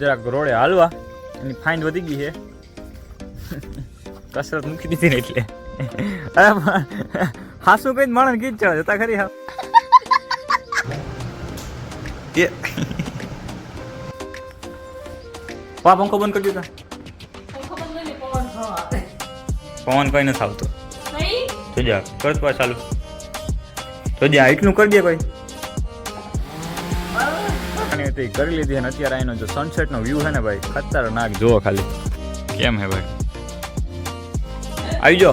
જરાક રોડે હાલવા. એની ફાઇન વધી ગઈ છે. કસરત મૂકી દીધી ને એટલે. અરે પણ કઈ માણસ ગીત ચડે જતા ખરી હા. એ. પા પંખો બંધ કરી દીધા પવન કઈ નથી આવતો. તો જા કર તો ચાલુ. તો જા એટલું કરી દે કોઈ. અને તે કરી લીધી અને અત્યારે અહીંનો જો સનસેટનો વ્યૂ છે ને ભાઈ ખતરનાક જુઓ ખાલી. કેમ હે ભાઈ? આવી જો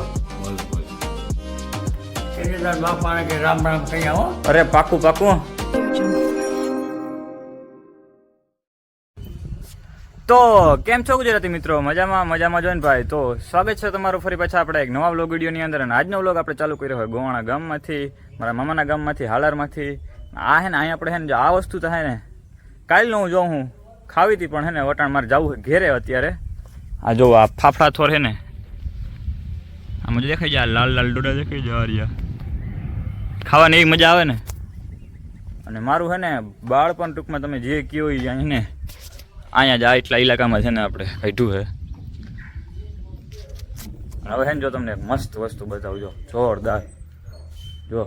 કેદાર બાપાને કે રામ રામ કહી આવો અરે પાકું પાકું. તો કેમ છો ગુજરાતી મિત્રો? મજામાં મજામાં જોઈને ભાઈ. તો સ્વાગત છે તમારું ફરી પાછા આપણે એક નવા વ્લોગ વિડીયોની અંદર. અને આજનો વ્લોગ આપણે ચાલુ કર્યો હોય ગોવાણા ગામમાંથી મારા મામાના ગામમાંથી હાલારમાંથી. આ હે ને અહીંયા આપણે હે ને જો આ વસ્તુ તો હે ને કાલનો હું જોઉં હું ખાવી હતી પણ હે ને, વટાણ મારે જવું ઘેરે અત્યારે. આ જો આ ફાફડા થોર હે ને આમાં દેખાઈ આ લાલ લાલ ડોડા દેખાઈ જાય રહ્યા. ખાવાની એવી મજા આવે ને. અને મારું હે ને, બાળપણ ટૂંકમાં તમે જે કયો એ ને, અહીંયા જ આ એટલા ઇલાકામાં છે ને આપણે કાઢ્યું હે હવે હે ને જો તમને મસ્ત વસ્તુ બતાવું, જો, જોરદાર. જો.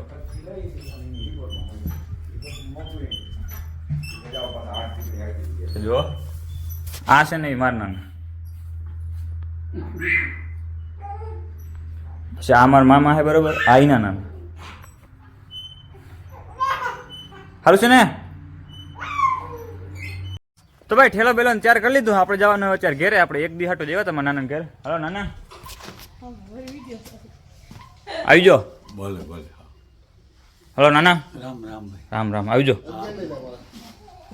જો. આ છે ને એ મારના પછી આ મારા મામા છે બરોબર? આ એના નામ સારું છે ને? તો ભાઈ ઠેલો બેલો ચાર કરી લીધું. આપણે જવાનું હોય અત્યારે ઘેરે. આપણે એક દી હાટો જેવા તમારા નાના ઘેર. હલો નાના. આવી જો ભલે બોલે હલો નાના. રામ રામ રામ રામ. આવી જો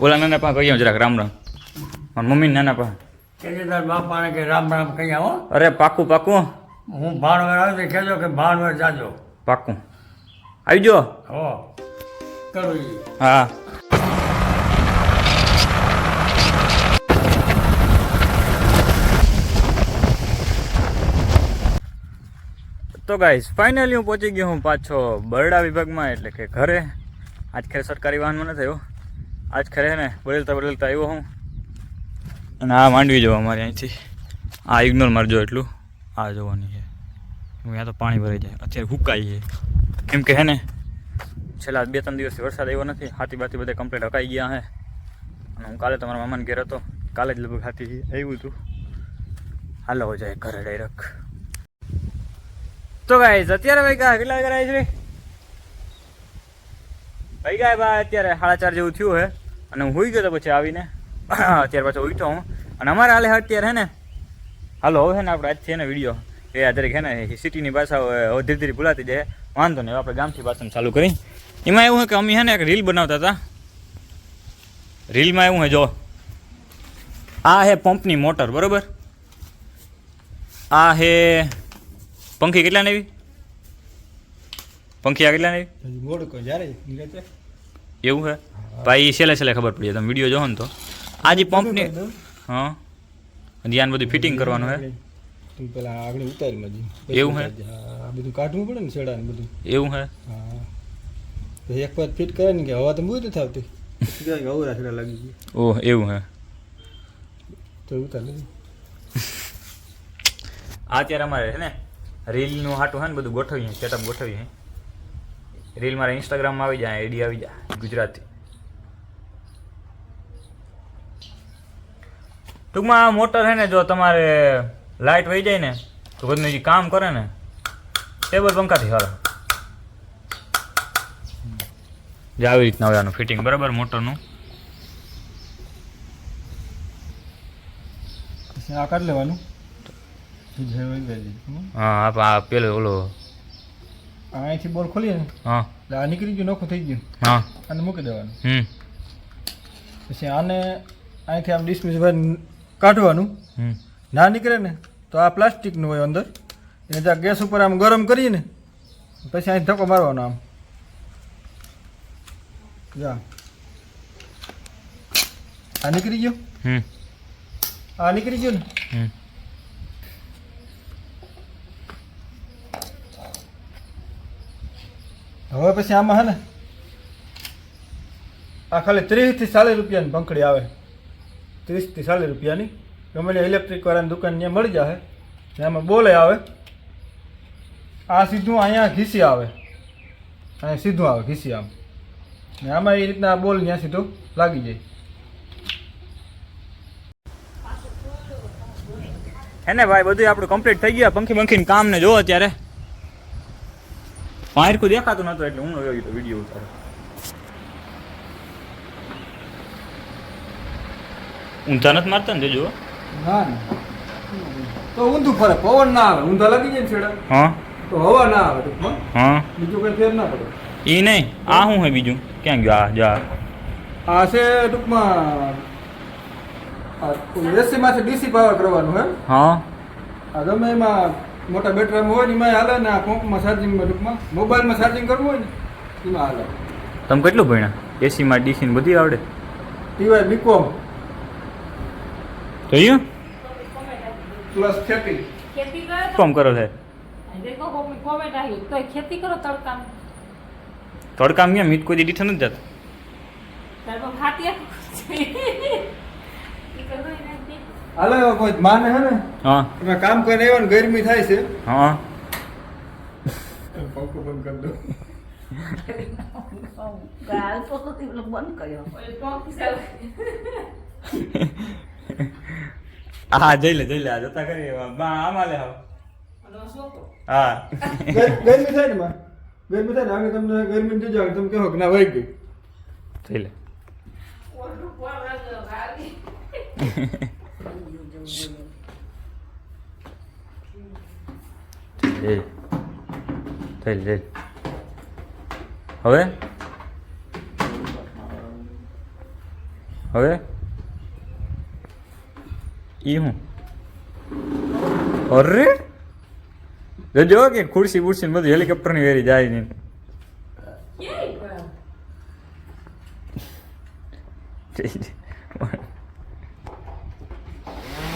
ઓલા નાના પા કહી જરાક રામ રામ. મારા મમ્મી નાના પા. કેદાર બાપાને કે રામ રામ કહી આવો. અરે પાકું પાકું. હું ભાણવર આવ્યો કહેજો કે ભાણવર જાજો. પાકું. આવી જો હો. કરું હા. તો ગાઈસ ફાઇનલી હું પહોંચી ગયો હું પાછો બરડા વિભાગમાં એટલે કે ઘરે. આજ ખેર સરકારી વાહનમાં નથી આવ્યો આજ ખરે ને બદલતા બદલતા આવ્યો હું. અને આ માંડવી જવા અમારે અહીંથી. આ ઇગ્નોર મારજો એટલું. આ જોવાની છે. ત્યાં તો પાણી ભરાઈ જાય. અત્યારે હુકાઈ છે. કેમ કે હે ને, છેલ્લા બે ત્રણ દિવસથી વરસાદ આવ્યો નથી. હાથી બાથી બધા કમ્પ્લીટ હકાઈ ગયા હે. અને હું કાલે તમારા મામાને ઘેર હતો. કાલે જ લગભગ હાથી આવ્યું હતું. હાલો જાય ઘરે ડાયરેક્ટ તો ગાઈઝ અત્યારે ભાઈ કા કેટલા વાગ્યા છે ભાઈ ગયા ભાઈ અત્યારે સાડા ચાર જેવું થયું હે. અને હું હોઈ ગયો તો પછી આવીને અત્યારે પાછો ઉઠો હું. અને અમારે હાલે અત્યારે હે ને, હાલો હવે ને આપણે આજથી ને વીડિયો એ આ દરેક હે ને સિટીની ભાષા ધીરે ધીરે ભૂલાતી જાય વાંધો નહીં આપણે ગામથી પાછળ ચાલુ કરી. એમાં એવું છે કે અમે હે ને એક રીલ બનાવતા હતા. રીલમાં એવું હે, જો. આ હે પંપની મોટર, બરોબર? આ હે પંખી કેટલા ને એવી? પંખી આ કેટલા ને એવી મોડું જ્યારે એવું હે? ભાઈ છેલ્લે છેલ્લે ખબર પડી તમે વીડિયો જોવો ને તો. આ જે પંપની હા. ધ્યાન બધું ફિટિંગ કરવાનું હે? તું પેલા આગળ ઉતારી માં એવું હે? આ બધું કાઢવું પડે ને છેડા ને બધું. એવું હે? હા. એક વાર ફિટ કરે ને કે હવા તો બહુ નથી આવતી. છેડા લાગી ઓહ એવું હે. તો ઉતાર લીધી અત્યારે અમારે છે ને રીલનું હાટું હે ને બધું ગોઠવીએ સેટઅપ ગોઠવીએ. રીલ મારા ઇન્સ્ટાગ્રામમાં આવી જાય આઈડી આવી જાય ગુજરાતી. ટૂંકમાં આ મોટર છે ને જો તમારે લાઇટ વહી જાય ને તો બધું જે કામ કરે ને ટેબલ પંખાથી હાલ. જે આવી રીતના હોય આનું ફિટિંગ બરાબર મોટરનું? આ કાઢી લેવાનું. હા પેલો ઓલો અહીંથી બોલ ખોલીએ ને હા. એટલે આ નીકળી ગયું નોખું થઈ ગયું. હા. આને મૂકી દેવાનું. હમ. પછી આને અહીંથી આમ ડિસ્મિસ કાઢવાનું. હમ. ના નીકળે ને તો આ પ્લાસ્ટિકનું હોય અંદર. એને ત્યાં ગેસ ઉપર આમ ગરમ કરીએ ને પછી અહીં ધક્કો મારવાનો આમ. જા. આ નીકળી ગયો? હમ. આ નીકળી ગયો ને? હમ. હવે પછી આમાં હે ને, આ ખાલી ત્રીસથી ચાલીસ રૂપિયાની પંખડી આવે. ત્રીસથી ચાલીસ રૂપિયાની. ગમે તે ઇલેક્ટ્રિક વાળાની દુકાન ત્યાં મળી જાય એમાં બોલે આવે. આ સીધું અહીંયા ઘીસી આવે. અહીંયા સીધું આવે, ઘીસી આમ. ને આમાં એ રીતના બોલ ત્યાં સીધો લાગી જાય. હે ને ભાઈ બધું આપણું કમ્પ્લીટ થઈ ગયા. પંખી પંખી કામ ને જો અત્યારે. વાયરકું દેખાતું નતું એટલે હું આવ્યો તો વીડિયો ઉતારો. ઊંધા નથી મારતા ને જોજો. ના તો ઊંધું ફરે પવન ના આવે. ઊંધા લાગી જાય છેડા. હા. તો હવા ના આવે ટૂંકમાં હા? બીજું કંઈ ફેર ના પડે. એ નહીં. આ શું હે બીજું? ક્યાં ગયો? આ જા. આ છે ટૂંકમાં એસી માંથી ડીસી પાવર કરવાનું હે? હા. આ ગમે એમાં મોટા બેટરામાં હોય ને એમાં હાલે ને આ પંપમાં ચાર્જિંગમાં ટૂંકમાં. મોબાઈલમાં ચાર્જિંગ કરવું હોય ને એમાં હાલે. તમે કેટલું ભણ્યા? એસીમાં ડીસીને બધી આવડે? ટીવાય બીકોમ જોયું પ્લસ ખેતી. કોમ કરો છે ખેતી કરો તડકામ. તડકામ કેમ? મીત કોઈ નથી જતા? હાલે કોઈ માને હે ને? હા. એમાં કામ કરીને આવ્યો ને ગરમી થાય છે. હા. પંખો બંધ કરી દો. હા જઈ લે જઈ લે આ જતા કરી બા આમાં લે હા. ગર- ગરમી થાય ને માં ગરમી થાય ને આગળ તમને ગરમી જોજો આગળ તમે કહો કે ના વહી ગઈ જઈ લે. જઈ થઈ જઈ હવે? હવે? ઈ હું? અરે? જો કે ખુરશી બુરશી બધું હેલિકોપ્ટરની વેરી જાય નહીં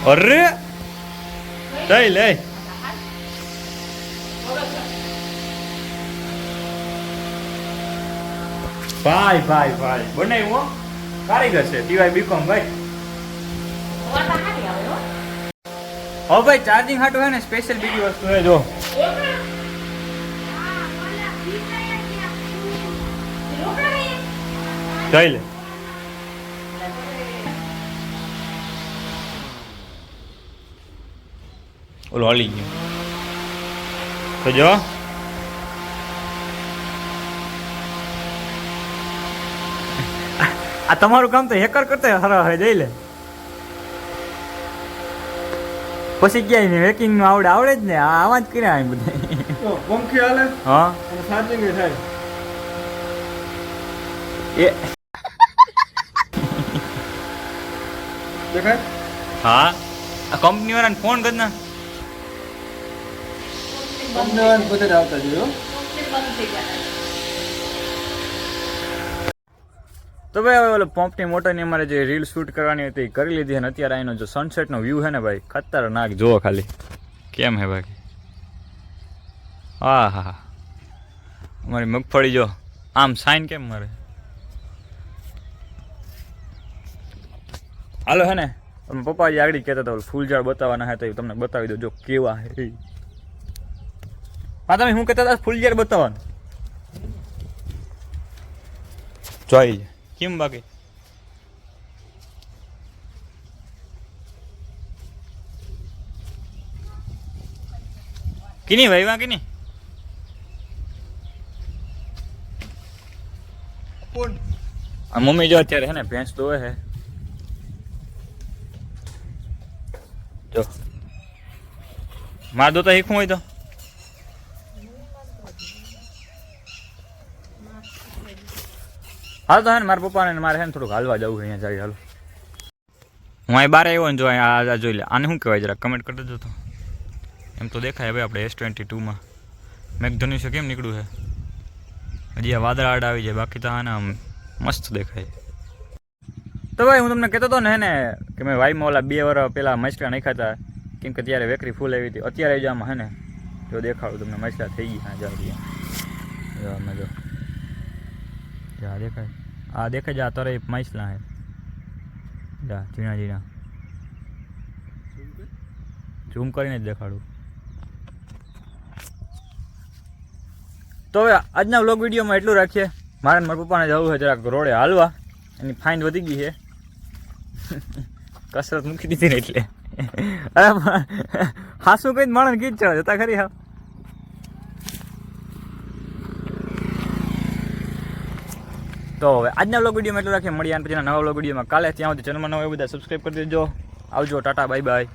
અરે! લઈ લઈ. ભાઈ ભાઈ ભાઈ. બનાવ્યું હો. કારીગર છે ટીવાય બીકોમ ભાઈ. હવે ભાઈ ચાર્જિંગ હાટું હે ને સ્પેશિયલ બીજી વસ્તુ હે જો. જઈ લે. ઓલો હલી ગયો. તો જો આ તમારું કામ તો હેકર કરતા હરા હે જઈ લે. પછી ક્યાંય નહીં હેકિંગનું આવડે આવડે જ ને આવા જ કર્યા અહીં બધા. તો પંખી હાલે? હા. ચાર્જિંગ થાય. એ દેખાય? હા. આ કંપની વાળાને ફોન કર ના અમદાવાદ તો ભાઈ હવે ઓલો પંપની મોટરની અમારે જે રીલ શૂટ કરવાની હતી કરી લીધી અને અત્યારે અહીંનો જો સનસેટનો વ્યૂ છે ને ભાઈ, ખતરનાક, જુઓ ખાલી. કેમ હે ભાઈ? હા હા. અમારી મગફળી જો, આમ સાઈન કેમ મારે? હાલો હે ને, અમે પપ્પાજી આગળ કહેતા હતા ફૂલ ઝાડ બતાવવાના હે તો એ તમને બતાવી દો જો કેવા હે હા તમે શું કહેતા હતા? ફૂલ ઝાડ બતાવવાનું. જોઈ કેમ બાકી? કિની ભાઈ વા કિની? કોણ? આ મમ્મી જો અત્યારે હે ને ભેંસ ધોવે હે જો. માર તો શીખવું હોય તો? હાલ તો હે મારા પપ્પાને મારે હે ને થોડુંક હાલવા જવું અહીંયા જાય, હાલો. હું અહીં બારે આવ્યો ને જો આ- જોઈ લે. આને શું કહેવાય જરા કમેન્ટ કરી દેજો તો. એમ તો દેખાય હવે આપણે એસ ટ્વેન્ટી ટુમાં મેઘધનુષ્ય કેમ નીકળ્યું છે? હજી આ વાદળા આડ આવી જાય, બાકી તો આને આમ મસ્ત દેખાય. તો ભાઈ, હું તમને કહેતો હતો ને ને, કે મેં વાઈમાં ઓલા બે વર્ષ પહેલાં મચલા નાખ્યા હતા. કેમ કે ત્યારે વેકરી ફૂલ આવી હતી. અત્યારે જ આમાં હે ને, જો દેખાડું તમને મચલા થઈ ગયા જા રહ્યા જો આમાં જો. જો દેખાય. આ દેખાય આ તરે મચલા હે જા, ઝીણા ઝીણા. ઝૂમ કરીને જ દેખાડું. તો હવે આજના વ્લોગ વિડીયોમાં એટલું રાખીએ. મારે મારા પપ્પાને જવું છે જરાક રોડે હાલવા. એની ફાઇન વધી ગઈ છે. કસરત મૂકી દીધી ને એટલે. હા શું કઈ માણસ ગીત ચડે જતા ખરી હા. તો હવે આજના વ્લોગ વિડીયોમાં એટલું રાખીએ. મળીએ અને પછીના નવા વ્લોગ વિડીયોમાં. કાલે ત્યાં સુધી ચેનલમાં નવા બધા સબસ્ક્રાઈબ કરી દેજો. આવજો, ટાટા બાય બાય